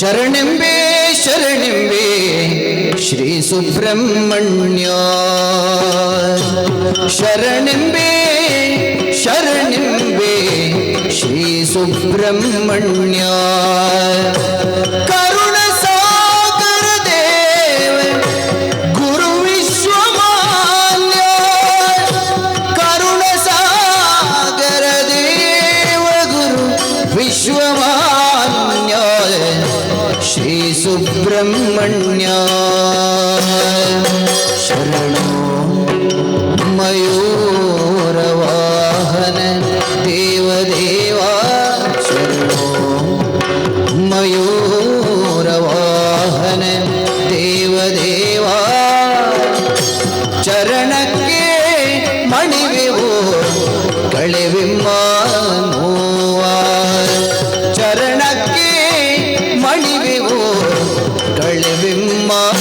ಶರಣೆಂಬೆ ಶರಣೆಂಬೆ ಶ್ರೀ ಸುಬ್ರಹ್ಮಣ್ಯ. ಶರಣೆಂಬೆ ಶರಣೆಂಬೆ ಶ್ರೀ ಸುಬ್ರಹ್ಮಣ್ಯ. ಕರುಣ ಸಾಗರ ಗುರು श्री सुब्रह्मण्य शरणो मयूरवाहन देवदेवा शरण मयूरवाहन देवदेवा चरण के चरणके मणिविवो कळिविम्मा चरणके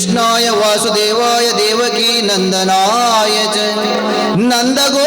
कृष्णाय वासुदेवाय देवकी नंदनाय च। नंदगो